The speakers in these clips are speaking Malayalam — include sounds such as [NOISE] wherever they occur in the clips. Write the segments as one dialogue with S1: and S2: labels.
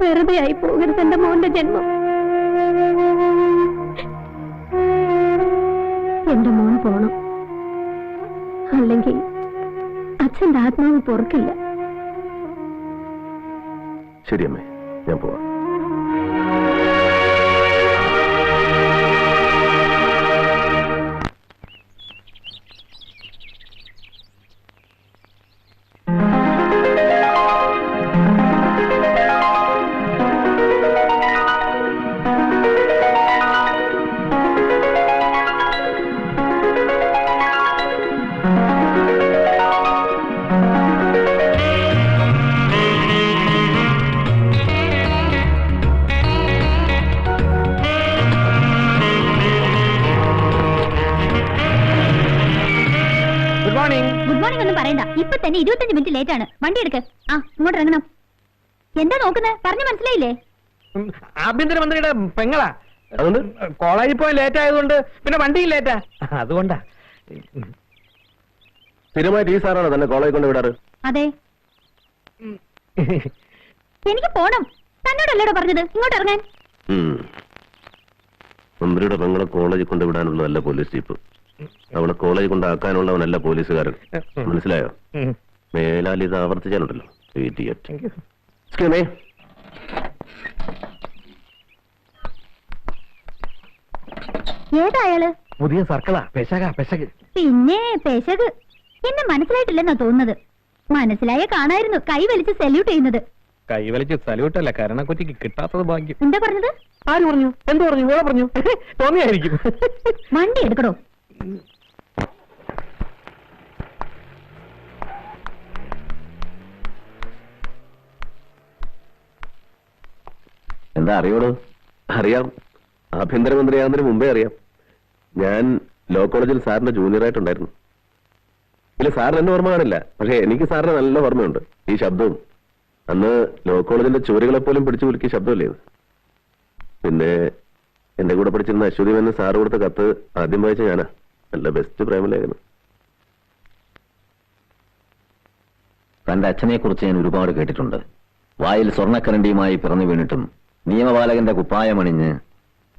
S1: വെറുതെ ആയി പോകരുത് എന്റെ മോന്റെ ജന്മം. എന്റെ മോൻ പോണം. അല്ലെങ്കിൽ അച്ഛന്റെ ആത്മാവ് പൊറുക്കില്ല.
S2: ശരിയമ്മേ ഞാൻ പോവാം.
S1: ഇപ്പൊ തന്നെ ഇരുപത്തഞ്ച് മിനിറ്റ് ലേറ്റ് ആണ്. വണ്ടി എടുക്ക്. ആ ഇങ്ങോട്ട് ഇറങ്ങണം. എന്താ നോക്കുന്നത് പറഞ്ഞു മനസ്സിലായില്ലേ?
S3: ആഭ്യന്തരമന്ത്രിയുടെ പെങ്ങളാ.
S2: അതുകൊണ്ട്?
S3: കോളേജിൽ പോയി ലേറ്റ് ആയതുകൊണ്ട് പിന്നെ വണ്ടിയും ലേറ്റാ അതുകൊണ്ടാ.
S2: സ്ഥിരമായിട്ട് ഈ സാറാണ് തന്നെ കോളേജിൽ കൊണ്ട് വിടാറ്?
S1: അതെ. എനിക്ക് പോണം. തന്നോടല്ലേടോ പറഞ്ഞത്? ഇങ്ങോട്ട് ഇറങ്ങാൻ.
S2: മന്ത്രിയുടെ പെങ്ങളെ കോളേജിൽ കൊണ്ട് വിടാനുള്ളതല്ല പോലീസ് ജീപ്പ്. അവളെ കോളേജ് കൊണ്ടാക്കാനുള്ളവനല്ല പോലീസുകാരൻ. മനസ്സിലായോ?
S3: മേലാലി
S2: മേലാൽ ഇത് ആവർത്തിച്ചാലുണ്ടല്ലോ.
S3: പുതിയ സർക്കിളാ പെശക പെശക്.
S1: പിന്നെ പെശക്. എന്നെ മനസ്സിലായിട്ടില്ലെന്നാ തോന്നുന്നത്. മനസ്സിലായ കാണായിരുന്നു കൈ വലിച്ച് സല്യൂട്ട് ചെയ്യുന്നത്.
S3: കൈവലിച്ച് അല്ല കരണക്കുറ്റിക്ക് കിട്ടാത്തത് ഭാഗ്യം.
S1: എന്താ പറഞ്ഞത്?
S3: ആര് പറഞ്ഞു? എന്ത് പറഞ്ഞു? ഓളെ പറഞ്ഞു. [LAUGHS] തോന്നിയായിരിക്കും.
S1: വണ്ടി എടുക്കടോ.
S2: എന്താ അറിയോടോ? അറിയാം. ആഭ്യന്തരമന്ത്രിയാകുന്നതിന് മുമ്പേ അറിയാം. ഞാൻ ലോ കോളേജിൽ സാറിന്റെ ജൂനിയറായിട്ടുണ്ടായിരുന്നു ഇല്ല സാറിന് എന്നെ ഓർമ്മ കാണില്ല. പക്ഷേ എനിക്ക് സാറിന് നല്ല ഓർമ്മയുണ്ട്. ഈ ശബ്ദവും. അന്ന് ലോ കോളേജിന്റെ ചുവരുകളെ പോലും പിടിച്ചു കുലുക്കിയ ശബ്ദമല്ലേ ഇത്? പിന്നെ എന്റെ കൂടെ പഠിച്ചിരുന്ന അശ്വതി എന്ന സാറ് കൊടുത്ത കത്ത് ആദ്യം വായിച്ച ഞാനാ. നല്ല ബെസ്റ്റ് പ്രേമലേഖനം.
S4: തന്റെ അച്ഛനെ കുറിച്ച് ഞാൻ ഒരുപാട് കേട്ടിട്ടുണ്ട്. വായിൽ സ്വർണക്കരണ്ടിയുമായി പിറന്നു വീണിട്ടും നിയമപാലകന്റെ കുപ്പായമണിഞ്ഞ്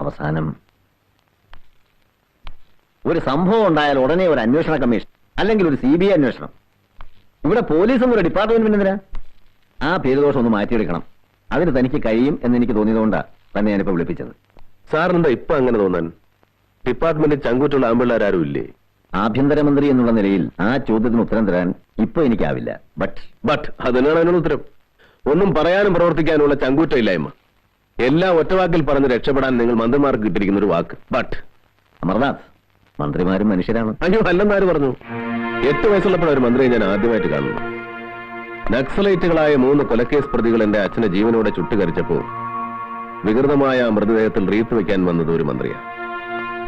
S4: അവസാനം ഒരു സംഭവം ഉണ്ടായാൽ ഉടനെ ഒരു അന്വേഷണ കമ്മീഷൻ അല്ലെങ്കിൽ ഒരു സി ബി ഐ അന്വേഷണം. ഇവിടെ പോലീസും ഒരു ഡിപ്പാർട്ട്മെന്റ് പിന്നെന്തിനാ ആ പേരുദോഷം ഒന്ന് മാറ്റിയെടുക്കണം. അതിന് തനിക്ക് കഴിയും എന്ന് എനിക്ക് തോന്നിയതുകൊണ്ടാണ് തന്നെ ഞാനിപ്പോ വിളിപ്പിച്ചത്.
S2: സാറിനെന്താ ഇപ്പൊ അങ്ങനെ തോന്നാൻ? ഡിപ്പാർട്ട്മെന്റിൽ ചങ്കൂറ്റുള്ള ആമ്പിള്ളേരാരും ഇല്ലേ?
S4: ആഭ്യന്തരമന്ത്രി എന്നുള്ള നിലയിൽ ആ ചോദ്യത്തിന് ഉത്തരം തരാൻ ഇപ്പൊ എനിക്കാവില്ല. ബട്ട്
S2: ബട്ട് അതിനാണ് അതിനുള്ള ഉത്തരം? ഒന്നും പറയാനും പ്രവർത്തിക്കാനുള്ള ചങ്കൂറ്റമില്ലായ്മ. എല്ലാ ഒറ്റവാക്കിൽ പറഞ്ഞ് രക്ഷപ്പെടാൻ നിങ്ങൾ മന്ത്രിമാർക്ക് കിട്ടിയിരിക്കുന്ന ഒരു വാക്ക്. ബട്ട്
S4: അമർനാഥ് മന്ത്രിമാരും മനുഷ്യരാണ്.
S2: അയ്യോ അല്ലെന്നാര് പറഞ്ഞു? എട്ട് വയസ്സുള്ളപ്പോഴാണ് ഒരു മന്ത്രിയെ ഞാൻ ആദ്യമായിട്ട് കാണുന്നു നക്സലൈറ്റുകളായ മൂന്ന് കൊലക്കേസ് പ്രതികൾ എന്റെ അച്ഛനെ ജീവനോടെ ചുട്ടുകരിച്ചപ്പോൾ വികൃതമായ മൃതദേഹത്തിൽ റീത്ത് വെക്കാൻ വന്നത് ഒരു മന്ത്രിയാണ്.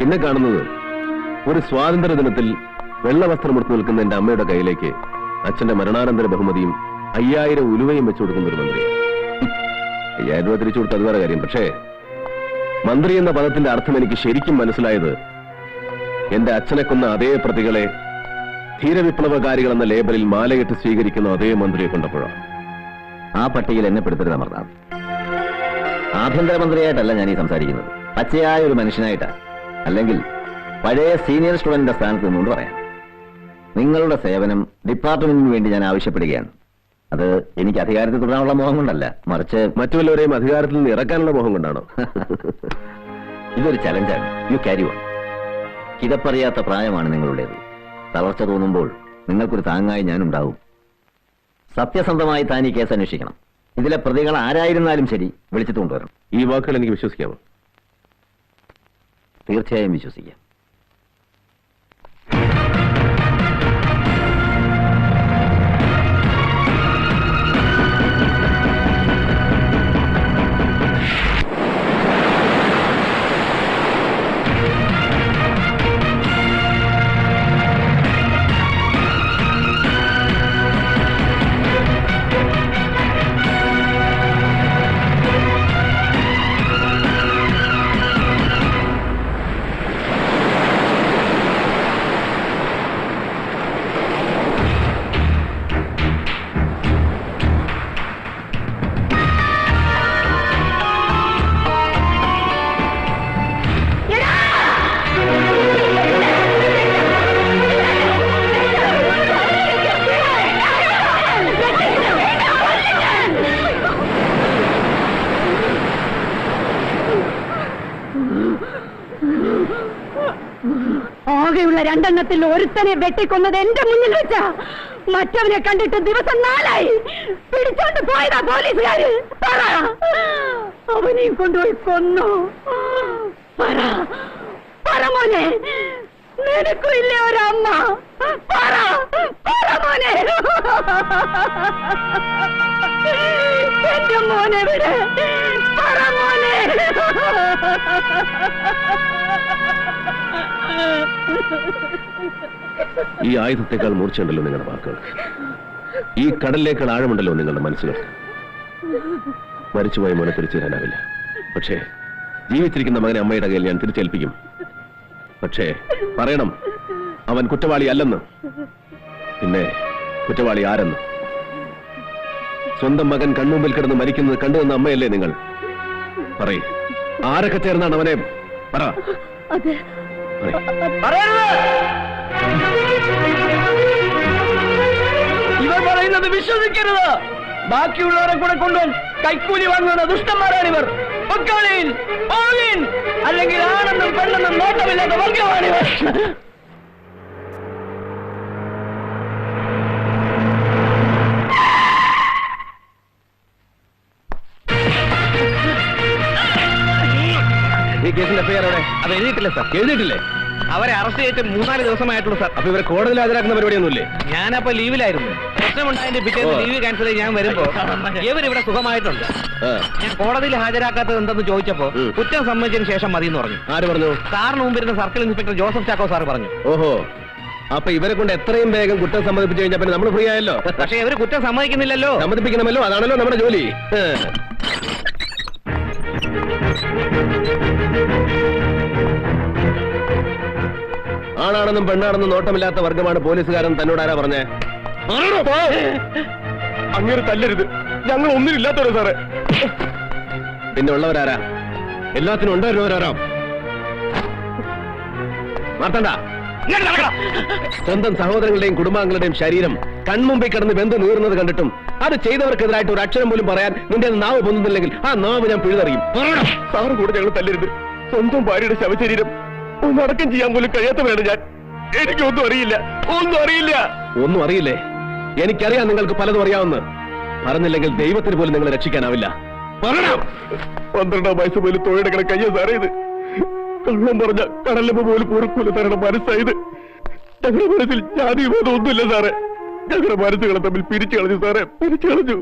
S2: പിന്നെ കാണുന്നത് ഒരു സ്വാതന്ത്ര്യ ദിനത്തിൽ വെള്ളവസ്ത്രമെടുത്ത് നിൽക്കുന്ന എന്റെ അമ്മയുടെ കയ്യിലേക്ക് അച്ഛന്റെ മരണാനന്തര ബഹുമതിയും അയ്യായിരം ഉലുവയും വെച്ചു കൊടുക്കുന്ന ഒരു മന്ത്രി. അയ്യായിരം രൂപ തിരിച്ചു കൊടുത്ത് അത് വേറെ കാര്യം. പക്ഷേ മന്ത്രി എന്ന പദത്തിന്റെ അർത്ഥം എനിക്ക് ശരിക്കും മനസ്സിലായത് എന്റെ അച്ഛനെ കൊന്ന അതേ പ്രതികളെ ധീരവിപ്ലവകാരികൾ എന്ന ലേബലിൽ മാലയിട്ട് സ്വീകരിക്കുന്ന അതേ മന്ത്രിയെ കൊണ്ടപ്പോഴാണ്.
S4: ആ പട്ടികയിൽ എന്നെ പെടുത്തരുത് അമർനാഥ്. ആഭ്യന്തരമന്ത്രിയായിട്ടല്ല ഞാൻ ഈ സംസാരിക്കുന്നത്. പച്ചയായ ഒരു മനുഷ്യനായിട്ടാ അല്ലെങ്കിൽ പഴയ സീനിയർ സ്റ്റുഡന്റിന്റെ സ്ഥാനത്ത് നിന്നുകൊണ്ട് പറയാം. നിങ്ങളുടെ സേവനം ഡിപ്പാർട്ട്മെന്റിന് വേണ്ടി ഞാൻ ആവശ്യപ്പെടുകയാണ്. അത് എനിക്ക് അധികാരത്തിൽ തുടരാനുള്ള മോഹം കൊണ്ടല്ല. മറിച്ച്
S2: മറ്റുള്ളവരെയും അധികാരത്തിൽ നിന്ന് ഇറക്കാനുള്ള മോഹം കൊണ്ടാണോ? [LAUGHS]
S4: ഇതൊരു ചലഞ്ചാണ്. യു ക്യാരി വൺ കിതപ്പറിയാത്ത പ്രായമാണ് നിങ്ങളുടേത്. തളർച്ച തോന്നുമ്പോൾ നിങ്ങൾക്കൊരു താങ്ങായി ഞാനുണ്ടാവും. സത്യസന്ധമായി താൻ ഈ കേസ് അന്വേഷിക്കണം. ഇതിലെ പ്രതികൾ ആരായിരുന്നാലും ശരി കൊണ്ടുവരണം.
S2: ഈ വാക്കുകൾ എനിക്ക് വിശ്വസിക്കാമോ?
S4: തീർച്ചയായും വിശ്വസിക്കാം.
S5: വന്ന രണ്ടെണ്ണത്തിൽ ഒരുത്തനെ വെട്ടിക്കൊന്നത് എന്റെ മുന്നിൽ വെച്ചാ. മറ്റവനെ കണ്ടിട്ട് ദിവസം നാലായി. പിടിച്ചോണ്ട് പോയതാ പോലീസുകാര്. പറ. അവനെയും കൊണ്ടുപോയി കൊന്നു. പറ. പറ മോനെ. നിനക്കും ഇല്ലേ ഒരമ്മ? പറ. പറ മോനെ. എന്റെ മോനെ വിടെ. പറ മോനെ.
S2: ഈ ആയുധത്തെക്കാൾ മൂർച്ചയുണ്ടല്ലോ നിങ്ങളുടെ വാക്കുകൾക്ക് ഈ കടലിലേക്കാൾ ആഴമുണ്ടല്ലോ നിങ്ങളുടെ മനസ്സുകൾക്ക് മരിച്ചുപോയ മോനെ തിരിച്ചു തരാനാവില്ല പക്ഷേ ജീവിച്ചിരിക്കുന്ന മകനെ അമ്മയുടെ കയ്യിൽ ഞാൻ തിരിച്ചേൽപ്പിക്കും. പക്ഷേ പറയണം അവൻ കുറ്റവാളി അല്ലെന്ന്. പിന്നെ കുറ്റവാളി ആരെന്ന്? സ്വന്തം മകൻ കൺമുമ്പിൽ കിടന്ന് മരിക്കുന്നത് കണ്ടുവന്ന അമ്മയല്ലേ നിങ്ങൾ? പറയും ആരൊക്കെ ചേർന്നാണ് അവനെ? പറ.
S3: ഇവർ പറയുന്നത് വിശ്വസിക്കരുത്. ബാക്കിയുള്ളവരെ കൂടെ കൊണ്ടുവന്ന് കൈക്കൂലി വാങ്ങുന്ന ദുഷ്ടന്മാരാണിവർ. അല്ലെങ്കിൽ ആണെന്നും പെണ്ണെന്നും നോട്ടമില്ലാത്ത വർഗമാണിവർ
S2: ഈ കേസിന്റെ എഫ്ഐആർ എവിടെ?
S3: അത് എഴുതിയിട്ടില്ല സാർ
S2: എഴുതിയിട്ടില്ലേ?
S3: അവരെ അറസ്റ്റ് ചെയ്തിട്ട് മൂന്നാൽ ദിവസമായിട്ടുള്ളൂ സാർ
S2: അപ്പൊ ഇവരെ കോടതിയിൽ ഹാജരാക്കുന്ന പരിപാടിയൊന്നുമില്ലേ?
S3: ഞാനപ്പോ ലീവിലായിരുന്നു. പ്രശ്നമുണ്ടായതിന്റെ പിറ്റേന്ന്. ലീവ് ക്യാൻസൽ ചെയ്ത് ഞാൻ വരുമ്പോ [LAUGHS] ഇവരിവിടെ സുഖമായിട്ടുണ്ട്. ഞാൻ കോടതിയിൽ ഹാജരാക്കാത്തത് എന്തെന്ന് ചോദിച്ചപ്പോ. കുറ്റം സമ്മതിച്ചതിന് ശേഷം മതി എന്ന് പറഞ്ഞു.
S2: ആര് പറഞ്ഞു?
S3: സാറിന് മുമ്പിരുന്ന circle inspector Joseph Chacko sir പറഞ്ഞു.
S2: ഓഹോ. അപ്പൊ ഇവരെ കൊണ്ട് എത്രയും വേഗം കുറ്റം സമ്മതിപ്പിച്ചു കഴിഞ്ഞാൽ പിന്നെ നമ്മൾ ഫ്രീ ആയല്ലോ.
S3: പക്ഷെ ഇവർ കുറ്റം സമ്മതിക്കുന്നില്ലല്ലോ.
S2: സമ്മതിപ്പിക്കണമല്ലോ അതാണല്ലോ നമ്മുടെ ജോലി. ആണാണെന്നും പെണ്ണാണെന്നും നോട്ടമില്ലാത്ത വർഗമാണ് പോലീസുകാരൻ തന്നോട് ആരാ പറഞ്ഞേ അങ്ങനെ തല്ലരുത്. ഞങ്ങൾ ഒന്നിനില്ലാത്തവരോ സാറേ. പിന്നെ ഉള്ളവരാരാ? എല്ലാത്തിനും ഉണ്ടായിരുന്നവരാരാ? മാർത്തണ്ട സ്വന്തം സഹോദരങ്ങളുടെയും കുടുംബാംഗങ്ങളുടെയും ശരീരം കൺമുമ്പിൽ കിടന്ന് ബന്ധു നീറുന്നത് കണ്ടിട്ടും അത് ചെയ്തവർക്കെതിരായിട്ട് ഒരു അക്ഷരം പോലും പറയാൻ നിന്റെ നാവ് പൊന്നുന്നില്ലെങ്കിൽ ആ നാവ് ഞാൻ പിഴുതറിയും. സാറ് കൂടെ ഞങ്ങൾ തല്ലരുത്. സ്വന്തം ഭാര്യയുടെ ശവശരീരം ഒന്നടക്കം ചെയ്യാൻ പോലും കഴിയാത്തവരാണ് ഞാൻ. എനിക്കൊന്നും അറിയില്ല. ഒന്നും അറിയില്ല. ഒന്നും അറിയില്ലേ? എനിക്കറിയാം നിങ്ങൾക്ക് പലതും അറിയാവുന്ന. പറഞ്ഞില്ലെങ്കിൽ ദൈവത്തിന് പോലും നിങ്ങളെ രക്ഷിക്കാനാവില്ല. പറയണം. പന്ത്രണ്ടാം വയസ്സ് പോലും തൊഴിലെടുക്കണ കയ്യ സാറേത് കള്ളം പറഞ്ഞ കടലമ്മ പോലും പൊറുക്കൂല തരണം മനസ്സായത് ഞങ്ങളുടെ മനസ്സിൽ ജാതി ബോധം ഒന്നുമില്ല സാറേ. ഞങ്ങളുടെ മരുന്നുകളെ തമ്മിൽ പിരിച്ചു കളഞ്ഞു സാറേ. പിരിച്ചു കളഞ്ഞു.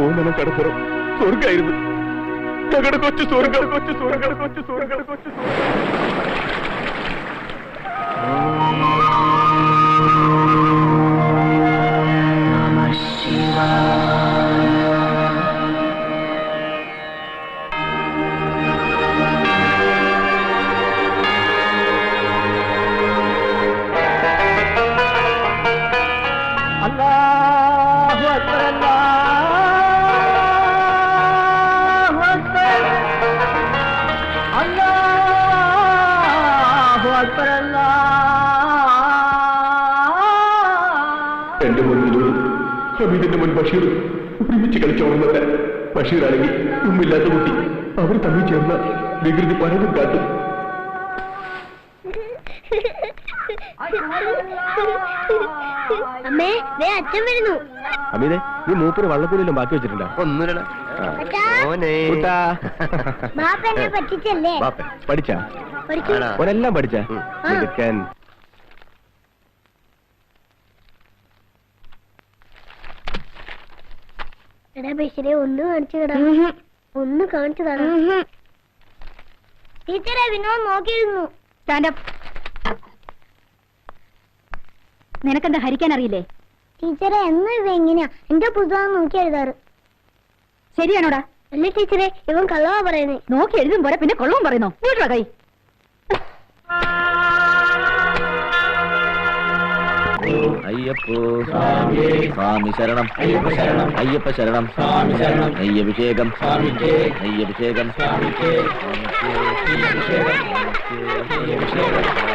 S2: ഓമന കടപ്പുറം സ്വർഗായിരുന്നു ഞങ്ങളുടെ കൊച്ചു സ്വർഗം കൊച്ചു സ്വർഗം കൊച്ചു സ്വർഗം കൊച്ചു സ്വർഗം ബഷീർ. ഒരുമിച്ച് കളിച്ചോളുന്നവരെ ബഷീർ അല്ലെങ്കിൽ ഉമ്മില്ലാത്ത കുട്ടി. അവർ തമ്മിൽ ചേർന്ന വികൃതി പലതും കാട്ടും.
S1: അമ്മേ ദേ അച്ഛൻ വരുന്നു.
S2: നീ മൂപ്പര് ബാക്കി വെച്ചിട്ടുണ്ടോ?
S1: പറ്റിച്ചല്ലേ
S2: പഠിച്ചാ?
S1: ഒരെല്ലാം
S2: ഓനെല്ലാം പഠിച്ചാ
S1: ആ.
S2: എടുക്കാൻ
S1: എടാ ഒന്ന് കാണിച്ചു തടാ ഒന്ന് കാണിച്ചു തടാ ടീച്ചറെ വിനോദ് നോക്കിയിരുന്നു.
S5: സ്റ്റാൻഡപ്പ് നിനക്കെന്താ ഹരിക്കാൻ അറിയില്ലേ?
S1: ടീച്ചറെ എന്നും ഇവ എങ്ങനെയാ എന്റെ പുസ്തകം നോക്കി എഴുതാറ്.
S5: ശരിയാണോടാ?
S1: അല്ല ടീച്ചറെ ഇവൻ കള്ളവാ പറയുന്നേ.
S5: നോക്കി എഴുതും പോരാ പിന്നെ കൊള്ളവും പറയുന്നു? വീട്ടിലോ കൈ?
S4: അയ്യപ്പോ. സ്വാമി ശരണം. അയ്യപ്പ ശരണം. സ്വാമി ശരണം നെയ്യഭിഷേകം. നെയ്യഭിഷേകം. നെയ്യഭിഷേകം.